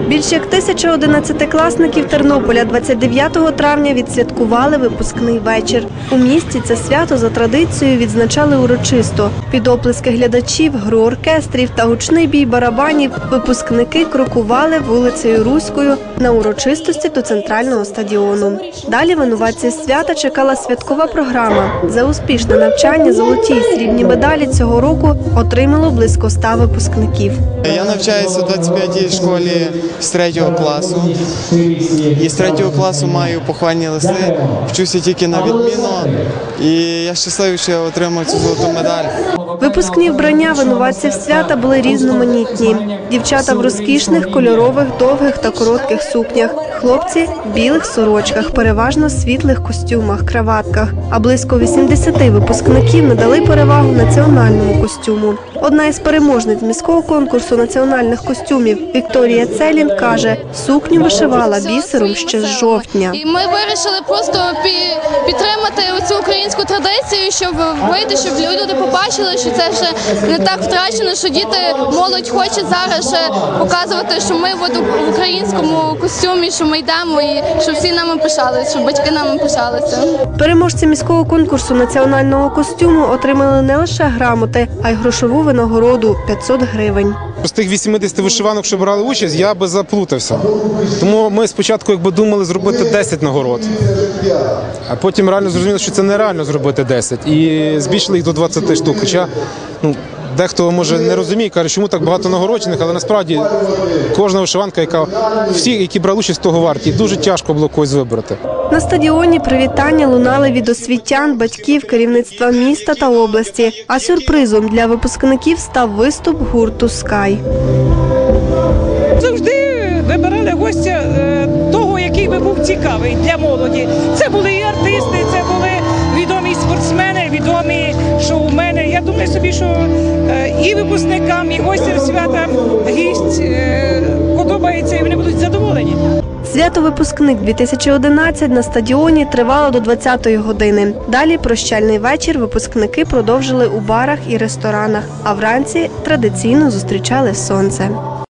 Більш як тисяча одинадцятикласників Тернополя 29 травня відсвяткували випускний вечір. У місті це свято за традицією відзначали урочисто. Під оплески глядачів, гру оркестрів та гучний бій барабанів випускники крокували вулицею Руською на урочистості до центрального стадіону. Далі винуватці свята чекала святкова програма. За успішне навчання золоті й срібні медалі цього року отримало близько ста випускників. Я навчаюся в 25-й школі з третього класу. І з третього класу маю похвальні листи. Вчуся тільки на відміну. І я щасливий, що я отримав цю золоту медаль. Випускні вбрання винуватців свята були різноманітні. Дівчата в розкішних, кольорових, довгих та коротких сукнях. Хлопці в білих сорочках, переважно світлих костюмах, краватках. А близько 80 випускників надали перевагу національному костюму. Одна із переможниць міського конкурсу національних костюмів Вікторія Целін каже, сукню вишивала бісером ще з жовтня. І ми вирішили просто українську традицію, щоб вийти, щоб люди побачили, що це вже не так втрачено, що діти молодь хоче зараз ще показувати, що ми от в українському костюмі, що ми йдемо, і щоб всі нами пишалися, щоб батьки нами пишалися. Переможці міського конкурсу національного костюму отримали не лише грамоти, а й грошову винагороду 500 гривень. З тих 80 вишиванок, що брали участь, я би заплутався. Тому ми спочатку якби думали зробити 10 нагород, а потім реально зрозуміли, що це нереально зробити 10. І збільшили їх до 20 штук. Хоча ну, дехто може не розуміє, каже, чому так багато нагороджених, але насправді кожна вишиванка, яка всі, які брали участь, того варті. Дуже тяжко було когось вибрати. На стадіоні привітання лунали від освітян, батьків, керівництва міста та області. А сюрпризом для випускників став виступ гурту Скай. завжди вибирали гостя е, того, який би був цікавий для молоді. Це були і артисти, спортсмени, відомі шоумени. Я думаю собі, що е, і випускникам, і гостям свята гість е, подобається і вони будуть задоволені. Свято випускник 2011 на стадіоні тривало до 20-ї години. Далі прощальний вечір випускники продовжили у барах і ресторанах, а вранці традиційно зустрічали сонце.